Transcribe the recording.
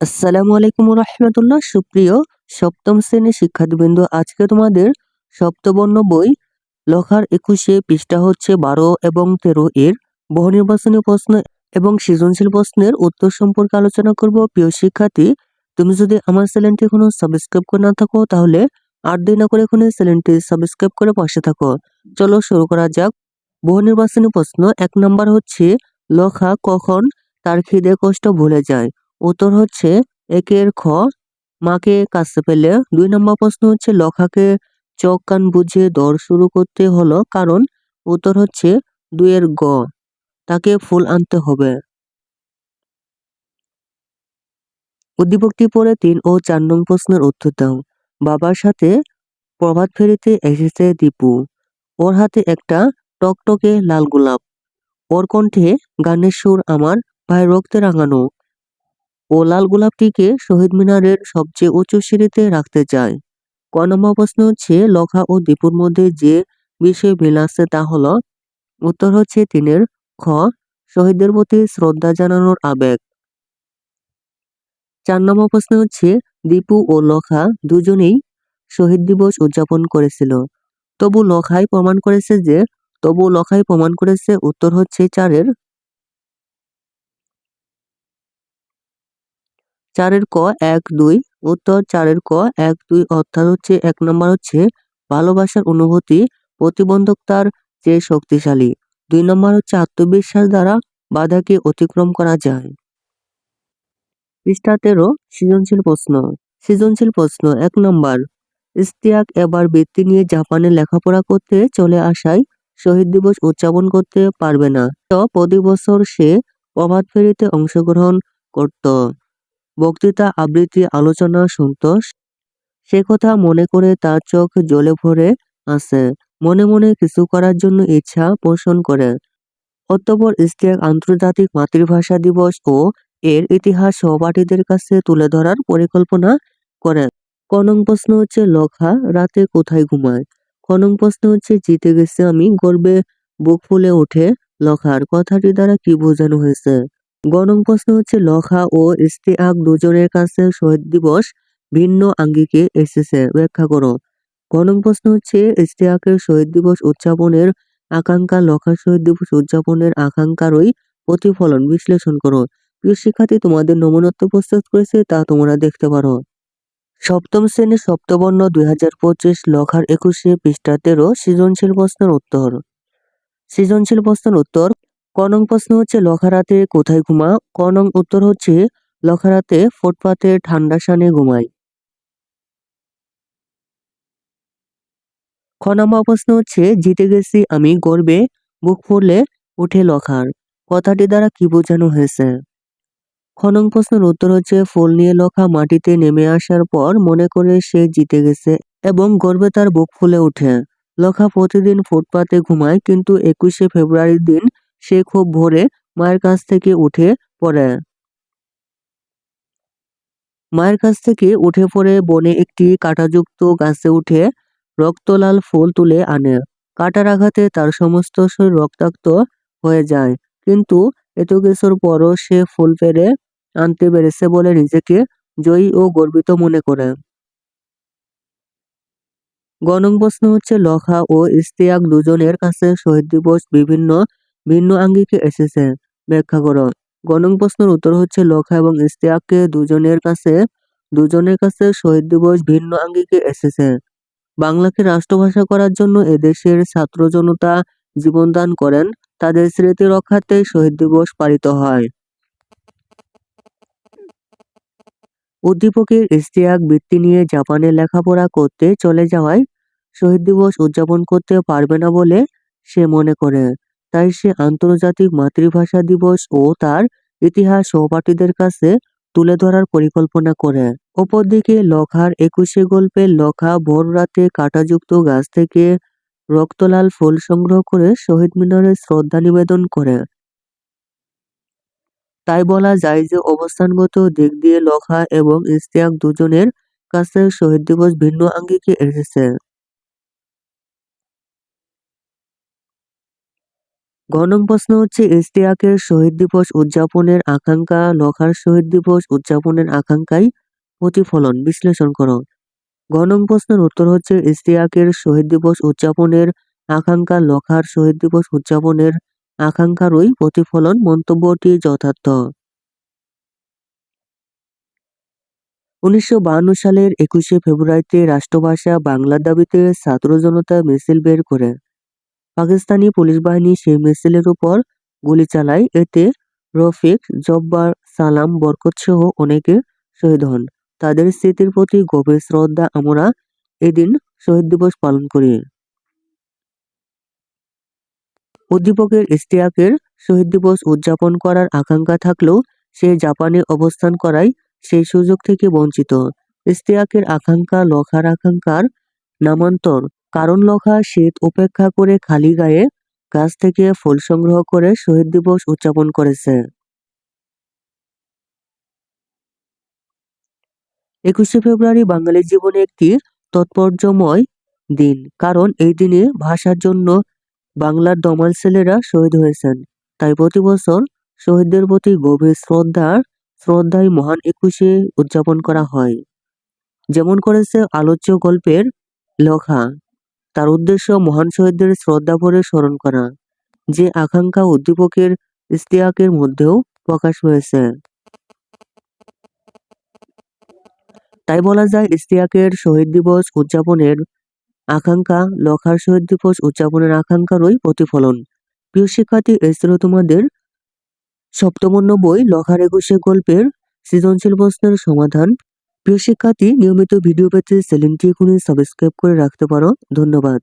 আসসালামু আলাইকুম রহমতুল্লাহ। সুপ্রিয় সপ্তম শ্রেণির শিক্ষার্থীবৃন্দ, আজকে তোমাদের সপ্তবর্ণ বই লখার একুশে পৃষ্ঠা হচ্ছে বারো এবং তেরো এর বহু নির্বাচনী প্রশ্ন এবং সৃজনশীল প্রশ্নের উত্তর সম্পর্কে আলোচনা করব। প্রিয় শিক্ষার্থী, তুমি যদি আমার চ্যানেলটি এখনও সাবস্ক্রাইব করে না থাকো, তাহলে আর দেরি না করে এখনই চ্যানেলটি সাবস্ক্রাইব করে পাশে থাকো। চলো শুরু করা যাক। বহু নির্বাচনী প্রশ্ন, এক নম্বর হচ্ছে, লখা কখন তার খিদে কষ্ট ভুলে যায়? উত্তর হচ্ছে একের খ। মাকে কাছে পেলে দুই নম্বর প্রশ্ন হচ্ছে লখাকে চোখ কান বুঝে দৌড় শুরু করতে হলো, কারণ উত্তর হচ্ছে দুইয়ের গ। তাকে ফুল আনতে হবে। উদ্দীপকটি পরে তিন ও চার নং প্রশ্নের উত্তর দাও। বাবার সাথে প্রভাত ফেরিতে এসেছে দীপু। ওর হাতে একটা টকটকে লাল গোলাপ। ওর কণ্ঠে গানের সুর আমার ভাই রক্তে রাঙানো। ও লাল গোলাপটিকে শহীদ মিনারের সবচেয়ে উঁচু সিঁড়িতে রাখতে চায়। ক নম্বর প্রশ্ন হচ্ছে, লখা ও দীপুর মধ্যে যে বিষয় মিল আছে তা হলো, উত্তর হচ্ছে তিনের খ, শহীদদের প্রতি শ্রদ্ধা জানানোর আবেগ। চার নম্বর প্রশ্ন হচ্ছে, দীপু ও লখা দুজনেই শহীদ দিবস উদযাপন করেছিল। তবু লখাই প্রমাণ করেছে যে, তবু লখাই প্রমাণ করেছে উত্তর হচ্ছে চারের চারের ক এক দুই, উত্তর চারের ক এক দুই অর্থাৎ হচ্ছে এক নম্বর হচ্ছে ভালোবাসার অনুভূতি প্রতিবন্ধকতার চেয়ে শক্তিশালী। দুই নম্বর হচ্ছে আত্মবিশ্বাস দ্বারা বাধাকে অতিক্রম করা যায়। পৃষ্ঠা তেরো, সৃজনশীল প্রশ্ন। সৃজনশীল প্রশ্ন, এক নম্বর ইস্তিয়াক এবার বৃত্তি নিয়ে জাপানে লেখাপড়া করতে চলে আসায় শহীদ দিবস উদযাপন করতে পারবে না। তো প্রতি বছর সে প্রভাত ফেরিতে অংশগ্রহণ করত। বক্তৃতা, আবৃত্তি, আলোচনা সন্তোষ। সে কথা মনে করে তার চোখ জ্বলে ভরে আছে মনে মনে কিছু করার জন্য ইচ্ছা পোষণ করে। অতঃপর ইস্তিয়াক আন্তর্জাতিক মাতৃভাষা দিবস ও এর ইতিহাস সহপাঠীদের কাছে তুলে ধরার পরিকল্পনা করে। কনং প্রশ্ন হচ্ছে, লখা, রাতে কোথায় ঘুমায়? কনং প্রশ্ন হচ্ছে, জিতে গেছে আমি গর্বে বুক ফুলে ওঠে লখার। কথাটি দ্বারা কি বোঝানো হয়েছে? গণং প্রশ্ন হচ্ছে লখা ও ইস্তিয়াক দুজনের কাছে শহীদ দিবস ভিন্ন আঙ্গিকে এসেছে, ব্যাখ্যা করো। গণং প্রশ্ন হচ্ছে ইস্তিয়াকের শহীদ দিবস উদযাপনের আকাঙ্ক্ষা লখা শহীদ দিবস উদযাপনের আকাঙ্ক্ষারই প্রতিফলন, বিশ্লেষণ করো। প্রিয় শিক্ষার্থী, তোমাদের নমনত্ব প্রস্তুত করেছে, তা তোমরা দেখতে পারো। সপ্তম শ্রেণির সপ্তবর্ণ দুই হাজার পঁচিশ লখার একুশে পৃষ্ঠা তেরো সৃজনশীল প্রশ্নের উত্তর। সৃজনশীল প্রশ্নের উত্তর কনং প্রশ্ন হচ্ছে, লখারাতে কোথায় ঘুমা কনং উত্তর হচ্ছে, লখারাতে ফুটপাতে ঠান্ডা সানে ঘুমাই। খ নম্বর প্রশ্ন হচ্ছে, জিতে গেছি আমি গর্বে, বুক ফুলে উঠে লখার। কথাটি দ্বারা কি বোঝানো হয়েছে? খনং প্রশ্নের উত্তর হচ্ছে, ফুল নিয়ে লখা মাটিতে নেমে আসার পর মনে করে সে জিতে গেছে এবং গর্বে তার বুক ফুলে ওঠে লখা প্রতিদিন ফুটপাতে ঘুমায়, কিন্তু একুশে ফেব্রুয়ারির দিন সে খুব ভোরে মায়ের কাছ থেকে উঠে পড়ে। মায়ের কাছ থেকে উঠে পড়ে বনে একটি কাঁটাযুক্ত গাছে উঠে রক্তলাল ফুল তুলে আনে। কাটার আঘাতে তার সমস্ত শরীর রক্তাক্ত হয়ে যায়। কিন্তু এত কিছুর পরও সে ফুল পেরে আনতে পেরেছে বলে নিজেকে জয়ী ও গর্বিত মনে করে। গণং প্রশ্ন হচ্ছে লখা ও ইস্তিয়াক দুজনের কাছে শহীদ দিবস বিভিন্ন ভিন্ন আঙ্গিকে এসেছে। ব্যাখ্যা করো। গণং প্রশ্নের উত্তর হচ্ছে লখা এবং ইস্তিয়াককে দুজনের কাছে দুজনের কাছে শহীদ দিবস ভিন্ন আঙ্গিকে এসেছে। বাংলাকে রাষ্ট্রভাষা করার জন্য এদেশের ছাত্র জনতা জীবনদান করেন, তাদের স্মৃতি রক্ষার্থে শহীদ দিবস পালিত হয়। উদ্দীপকের ইস্তিয়াক বৃত্তি নিয়ে জাপানে লেখাপড়া করতে চলে যাওয়ায় শহীদ দিবস উদযাপন করতে পারবে না বলে সে মনে করে। তাই সে আন্তর্জাতিক মাতৃভাষা দিবস ও তার ইতিহাস সহপাঠীদের কাছে তুলে ধরার পরিকল্পনা করে। অপরদিকে লখার একুশে গল্পে লখা ভোর রাতে কাঁটাযুক্ত গাছ থেকে রক্তলাল ফুল সংগ্রহ করে শহীদ মিনারে শ্রদ্ধা নিবেদন করে। তাই বলা যায় যে অবস্থানগত দিক দিয়ে লখা এবং ইস্তিয়াক দুজনের কাছে শহীদ দিবস ভিন্ন আঙ্গিকে এসেছে। গ নং প্রশ্ন হচ্ছে, ইশতিয়াকের শহীদ দিবস উদযাপনের আকাঙ্ক্ষা লখার শহীদ দিবস উদযাপনের আকাঙ্ক্ষায় প্রতিফলন, বিশ্লেষণ করো। গ নং প্রশ্নের উত্তর হচ্ছে, ইশতিয়াকের শহীদ দিবস উদযাপনের আকাঙ্ক্ষা লখার শহীদ দিবস উদযাপনের আকাঙ্ক্ষারই প্রতিফলন, মন্তব্যটি যথার্থ। উনিশশো সালের একুশে ফেব্রুয়ারিতে রাষ্ট্রভাষা বাংলার দাবিতে ছাত্র জনতা মিছিল বের করে। পাকিস্তানি পুলিশ বাহিনী সেই মিছিলের উপর গুলি চালায়। এতে রফিক, জব্বার, সালাম, বরকত সহ অনেকে শহীদ হন। তাদের স্মৃতির প্রতি গভীর শ্রদ্ধা আমরা এদিন শহীদ দিবস পালন করি। উদ্দীপকের ইশতিয়াকের শহীদ দিবস উদযাপন করার আকাঙ্ক্ষা থাকলেও সে জাপানে অবস্থান করায় সেই সুযোগ থেকে বঞ্চিত। ইশতিয়াকের আকাঙ্ক্ষা, লখার আকাঙ্ক্ষার নামান্তর কারণ লখা শীত উপেক্ষা করে খালি গায়ে গাছ থেকে ফুল সংগ্রহ করে শহীদ দিবস উদযাপন করেছে। একুশে ফেব্রুয়ারি বাঙালির জীবনে একটি তৎপর্যময় দিন, কারণ এই দিনে ভাষার জন্য বাংলার দমাল ছেলেরা শহীদ হয়েছেন। তাই প্রতি বছর শহীদদের প্রতি গভীর শ্রদ্ধার শ্রদ্ধায় মহান একুশে উদযাপন করা হয়। যেমন করেছে আলোচ্য গল্পের লেখা। তার উদ্দেশ্য মহান শহীদদের শ্রদ্ধা ভরে স্মরণ করা, যে আকাঙ্ক্ষা উদ্দীপকের ইশতিয়াকের মধ্যেও প্রকাশ হয়েছে। তাই বলা যায় ইস্তিয়াকের শহীদ দিবস উদযাপনের আকাঙ্ক্ষা, লখার শহীদ দিবস উদযাপনের আকাঙ্ক্ষারই প্রতিফলন। প্রিয় শিক্ষার্থী এই ছিল তোমাদের সপ্তমন্য বই লখার একুশে গল্পের সৃজনশীল প্রশ্নের সমাধান। প্রিয় শিক্ষার্থী নিয়মিত ভিডিও পেতে চ্যানেলটি এখনই সাবস্ক্রাইব করে রাখতে পারো। ধন্যবাদ।